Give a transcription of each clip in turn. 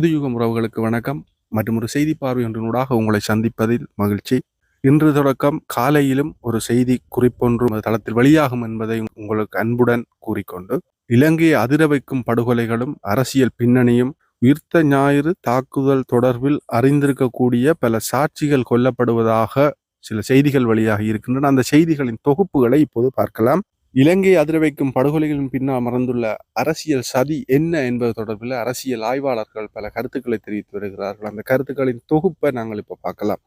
புதுயுகம் உறவுகளுக்கு வணக்கம். மற்றும் ஒரு செய்தி பார்வை ஒன்றினூடாக உங்களை சந்திப்பதில் மகிழ்ச்சி. இன்று தொடக்கம் காலையிலும் ஒரு செய்தி குறிப்பொன்று தளத்தில் வெளியாகும் என்பதை உங்களுக்கு அன்புடன் கூறிக்கொண்டு இலங்கையை அதிர வைக்கும் படுகொலைகளும் அரசியல் பின்னணியும் உயிர்த்த ஞாயிறு தாக்குதல் தொடர்பில் அறிந்திருக்கக்கூடிய பல சாட்சிகள் கொல்லப்படுவதாக சில செய்திகள் வெளியாகி இருக்கின்றன. அந்த செய்திகளின் தொகுப்புகளை இப்போது பார்க்கலாம். இலங்கை அதிர வைக்கும் படுகொலைகளின் பின்னால் மறந்துள்ள அரசியல் சதி என்ன என்பது தொடர்பில் அரசியல் ஆய்வாளர்கள் பல கருத்துக்களை தெரிவித்து வருகிறார்கள். அந்த கருத்துக்களின் தொகுப்பை நாங்கள் இப்போ பார்க்கலாம்.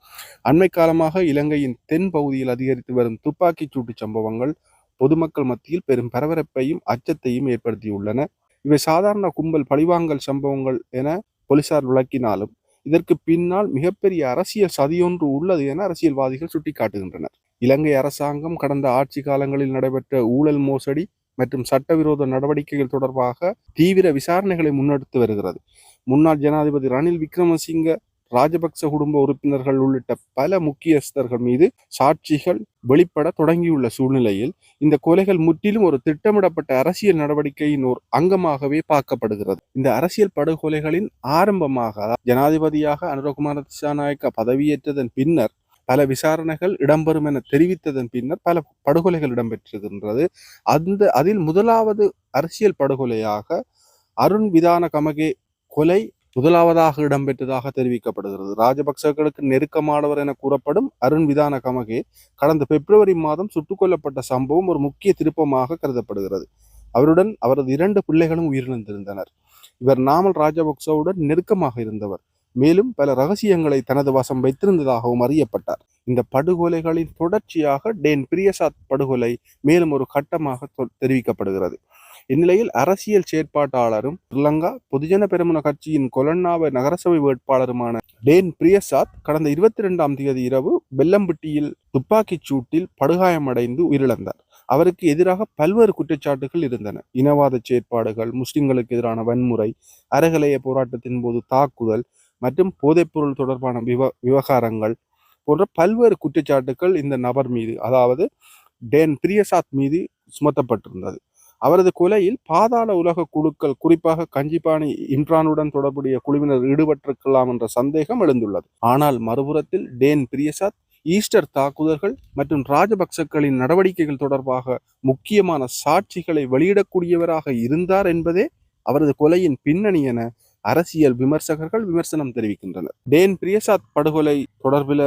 அண்மை காலமாக இலங்கையின் தென் பகுதியில் அதிகரித்து வரும் துப்பாக்கிச் சூட்டு சம்பவங்கள் பொதுமக்கள் மத்தியில் பெரும் பரபரப்பையும் அச்சத்தையும் ஏற்படுத்தியுள்ளன. இவை சாதாரண கும்பல் பழிவாங்கல் சம்பவங்கள் என போலீசார் விளக்கினாலும் இதற்கு பின்னால் மிகப்பெரிய அரசியல் சதியொன்று உள்ளது என அரசியல்வாதிகள் சுட்டிக்காட்டுகின்றனர். இலங்கை அரசாங்கம் கடந்த ஆட்சி காலங்களில் நடைபெற்ற ஊழல் மோசடி மற்றும் சட்டவிரோத நடவடிக்கைகள் தொடர்பாக தீவிர விசாரணைகளை முன்னெடுத்து வருகிறது. முன்னாள் ஜனாதிபதி ரணில் விக்ரமசிங்க ராஜபக்ச குடும்ப உறுப்பினர்கள் உள்ளிட்ட பல முக்கியஸ்தர்கள் மீது சாட்சிகள் வெளிப்பட தொடங்கியுள்ள சூழ்நிலையில் இந்த கொலைகள் முற்றிலும் ஒரு திட்டமிடப்பட்ட அரசியல் நடவடிக்கையின் ஒரு அங்கமாகவே பார்க்கப்படுகிறது. இந்த அரசியல் படுகொலைகளின் ஆரம்பமாக ஜனாதிபதியாக அனுரகுமார திசாநாயக்க பதவியேற்றதன் பின்னர் பல விசாரணைகள் இடம்பெறும் என தெரிவித்ததன் பின்னர் பல படுகொலைகள் இடம்பெற்றிருக்கின்றது அந்த அதில் முதலாவது அரசியல் படுகொலையாக அருண் விதான கமகே கொலை முதலாவதாக இடம்பெற்றதாக தெரிவிக்கப்படுகிறது. ராஜபக்சர்களுக்கு நெருக்கமானவர் என கூறப்படும் அருண் விதான கமகே கடந்த பிப்ரவரி மாதம் சுட்டுக் கொல்லப்பட்ட சம்பவம் ஒரு முக்கிய திருப்பமாக கருதப்படுகிறது. அவருடன் அவரது இரண்டு பிள்ளைகளும் உயிரிழந்திருந்தனர். இவர் நாமல் ராஜபக்சவுடன் நெருக்கமாக இருந்தவர். மேலும் பல ரகசியங்களை தனது வசம் வைத்திருந்ததாகவும் அறியப்பட்டார். இந்த படுகொலைகளின் தொடர்ச்சியாக டேன் பிரியசாத் படுகொலை மேலும் ஒரு கட்டமாக தெரிவிக்கப்படுகிறது. இந்நிலையில் அரசியல் செயற்பாட்டாளரும் ஸ்ரீலங்கா பொதுஜன பெருமுன கட்சியின் கொலன்னாவ நகரசபை வேட்பாளருமான டேன் பிரியசாத் கடந்த இருபத்தி ரெண்டாம் தேதி இரவு வெள்ளம்பட்டியில் துப்பாக்கிச் சூட்டில் படுகாயமடைந்து உயிரிழந்தார். அவருக்கு எதிராக பல்வேறு குற்றச்சாட்டுகள் இருந்தன. இனவாத செயற்பாடுகள் முஸ்லிம்களுக்கு எதிரான வன்முறை அறகலைய போராட்டத்தின் போது தாக்குதல் மற்றும் போதைப்பொருள் தொடர்பான விவ விவகாரங்கள் போன்ற பல்வேறு குற்றச்சாட்டுக்கள் இந்த நபர் மீது அதாவது டேன் பிரியசாத் மீது சுமத்தப்பட்டிருந்தது. அவரது கொலையில் பாதாள உலக குழுக்கள் குறிப்பாக கஞ்சிபாணி இம்ரானுடன் தொடர்புடைய குழுவினர் ஈடுபட்டிருக்கலாம் என்ற சந்தேகம் எழுந்துள்ளது. ஆனால் மறுபுறத்தில் டேன் பிரியசாத் ஈஸ்டர் தாக்குதல்கள் மற்றும் ராஜபக்சக்களின் நடவடிக்கைகள் தொடர்பாக முக்கியமான சாட்சிகளை வெளியிடக்கூடியவராக இருந்தார் என்பதே அவரது கொலையின் பின்னணி என அரசியல் விமர்சகர்கள் விமர்சனம் தெரிவிக்கின்றனர். டேன் பிரியசாத் படுகொலை தொடர்பில்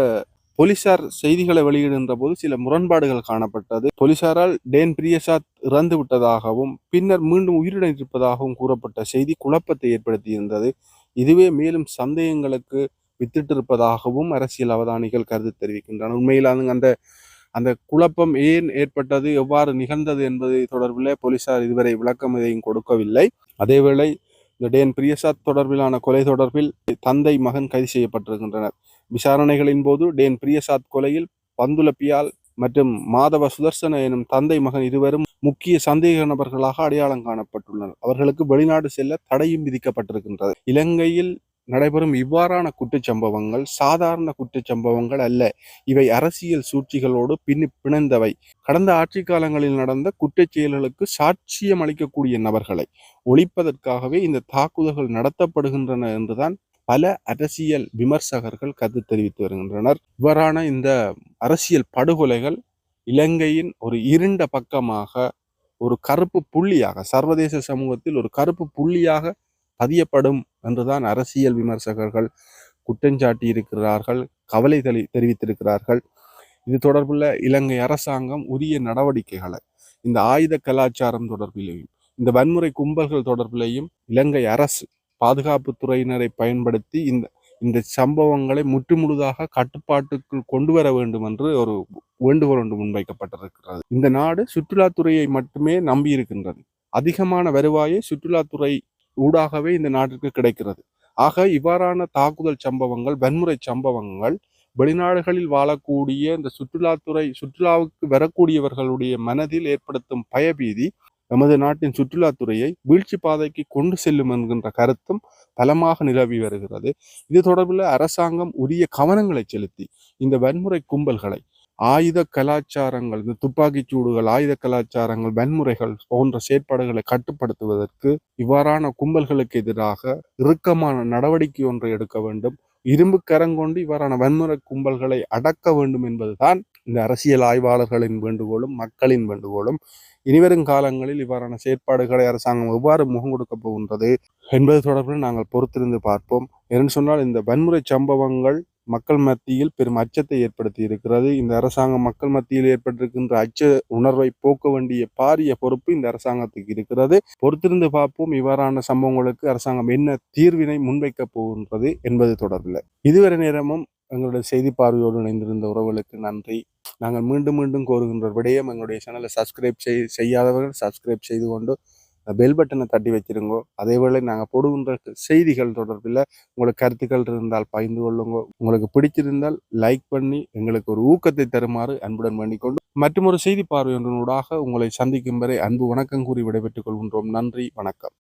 போலீசார் செய்திகளை வெளியிடுகின்ற போது சில முரண்பாடுகள் காணப்பட்டது. போலீசாரால் டேன் பிரியசாத் இறந்து விட்டதாகவும் பின்னர் மீண்டும் உயிருடன் இருப்பதாகவும் கூறப்பட்ட செய்தி குழப்பத்தை ஏற்படுத்தியிருந்தது. இதுவே மேலும் சந்தேகங்களுக்கு வித்திட்டிருப்பதாகவும் அரசியல் அவதானிகள் கருத்து தெரிவிக்கின்றனர் உண்மையில் அந்த அந்த குழப்பம் ஏன் ஏற்பட்டது எவ்வாறு நிகழ்ந்தது என்பது தொடர்பில் போலீசார் இதுவரை விளக்கம் எதையும் கொடுக்கவில்லை. அதேவேளை இந்த டேன் பிரியசாத் தொடர்பிலான கொலை தொடர்பில் தந்தை மகன் கைது செய்யப்பட்டிருக்கின்றனர். விசாரணைகளின் போது டேன் பிரியசாத் கொலையில் பந்துலப்பியால் மற்றும் மாதவ சுதர்சன எனும் தந்தை மகன் இருவரும் முக்கிய சந்தேக நபர்களாக அடையாளம் காணப்பட்டுள்ளனர். அவர்களுக்கு வெளிநாடு செல்ல தடையும் விதிக்கப்பட்டிருக்கின்றது. இலங்கையில் நடைபெறும் இவ்வாறான குற்றச்சம்பவங்கள் சாதாரண குற்றச்சம்பவங்கள் அல்ல. இவை அரசியல் சூழ்ச்சிகளோடு பின் பிணைந்தவை. கடந்த ஆட்சி காலங்களில் நடந்த குற்றச் செயல்களுக்கு சாட்சியம் அளிக்கக்கூடிய நபர்களை ஒழிப்பதற்காகவே இந்த தாக்குதல்கள் நடத்தப்படுகின்றன என்றுதான் பல அரசியல் விமர்சகர்கள் கருத்து தெரிவித்து வருகின்றனர். இவ்வாறான இந்த அரசியல் படுகொலைகள் இலங்கையின் ஒரு இருண்ட பக்கமாக ஒரு கருப்பு புள்ளியாக சர்வதேச சமூகத்தில் ஒரு கருப்பு புள்ளியாக பதியப்படும் என்றுதான் அரசியல் விமர்சகர்கள் குற்றஞ்சாட்டி இருக்கிறார்கள் கவலை தெளி தெரிவித்திருக்கிறார்கள். இது தொடர்புள்ள இலங்கை அரசாங்கம் உரிய நடவடிக்கைகளை இந்த ஆயுத கலாச்சாரம் தொடர்பிலேயும் இந்த வன்முறை கும்பல்கள் தொடர்பிலேயும் இலங்கை அரசு பாதுகாப்பு துறையினரை பயன்படுத்தி இந்த இந்த சம்பவங்களை முற்றுமுழுதாக கட்டுப்பாட்டுக்குள் கொண்டு வர வேண்டும் என்று ஒரு வேண்டுகோள் ஒன்று முன்வைக்கப்பட்டிருக்கிறது. இந்த நாடு சுற்றுலாத்துறையை மட்டுமே நம்பி இருக்கின்றது அதிகமான வருவாயை சுற்றுலாத்துறை ஊடாகவே இந்த நாட்டிற்கு கிடைக்கிறது. ஆக இவ்வாறான தாக்குதல் சம்பவங்கள் வன்முறை சம்பவங்கள் வெளிநாடுகளில் வாழக்கூடிய இந்த சுற்றுலாத்துறை சுற்றுலாவுக்கு வரக்கூடியவர்களுடைய மனதில் ஏற்படுத்தும் பயபீதி நமது நாட்டின் சுற்றுலாத்துறையை வீழ்ச்சி பாதைக்கு கொண்டு செல்லும் என்கின்ற கருத்தும் பலமாக நிலவி வருகிறது. இது தொடர்பில் அரசாங்கம் உரிய கவனங்களை செலுத்தி இந்த வன்முறை கும்பல்களை ஆயுத கலாச்சாரங்கள் இந்த துப்பாக்கிச் சூடுகள் ஆயுத கலாச்சாரங்கள் வன்முறைகள் போன்ற செயற்பாடுகளை கட்டுப்படுத்துவதற்கு இவ்வாறான கும்பல்களுக்கு எதிராக இறுக்கமான நடவடிக்கை ஒன்றை எடுக்க வேண்டும். இரும்பு கரங்கொண்டு இவ்வாறான வன்முறை கும்பல்களை அடக்க வேண்டும் என்பதுதான் இந்த அரசியல் ஆய்வாளர்களின் வேண்டுகோளும் மக்களின் வேண்டுகோளும். இனிவரும் காலங்களில் இவ்வாறான செயற்பாடுகளை அரசாங்கம் எவ்வாறு முகம் கொடுக்க போகின்றது என்பது தொடர்பில் நாங்கள் பொறுத்திருந்து பார்ப்போம். என்று சொன்னால் இந்த வன்முறை சம்பவங்கள் மக்கள் மத்தியில் பெரும் அச்சத்தை ஏற்படுத்தி இருக்கிறது இந்த அரசாங்கம் மக்கள் மத்தியில் ஏற்பட்டிருக்கின்ற அச்ச உணர்வை போக்க வேண்டிய பாரிய பொறுப்பு இந்த அரசாங்கத்துக்கு இருக்கிறது. பொறுத்திருந்து பார்ப்போம். இவ்வாறான சம்பவங்களுக்கு அரசாங்கம் என்ன தீர்வினை முன்வைக்க போகின்றது என்பது தொடர்பில். இதுவரை நேரமும் எங்களுடைய செய்தி பார்வையோடு இணைந்திருந்த உறவுகளுக்கு நன்றி. நாங்கள் மீண்டும் மீண்டும் கோருகின்ற விடயம் எங்களுடைய சேனலை சப்ஸ்கிரைப் செய் செய்யாதவர்கள் சப்ஸ்கிரைப் செய்து கொண்டு பெல் பட்டனை தட்டி வச்சிருங்கோ. அதேவேளை நாங்கள் போடுகின்ற செய்திகள் தொடர்பில் உங்களுக்கு கருத்துக்கள் இருந்தால் பகிர்ந்து கொள்ளுங்க. உங்களுக்கு பிடிச்சிருந்தால் லைக் பண்ணி எங்களுக்கு ஒரு ஊக்கத்தை தருமாறு அன்புடன் பண்ணிக்கொண்டு மற்றும் ஒரு செய்தி பார்வையொன்றினூடாக உங்களை சந்திக்கும் வரை அன்பு வணக்கம் கூறி விடைபெற்றுக் கொள்கின்றோம். நன்றி வணக்கம்.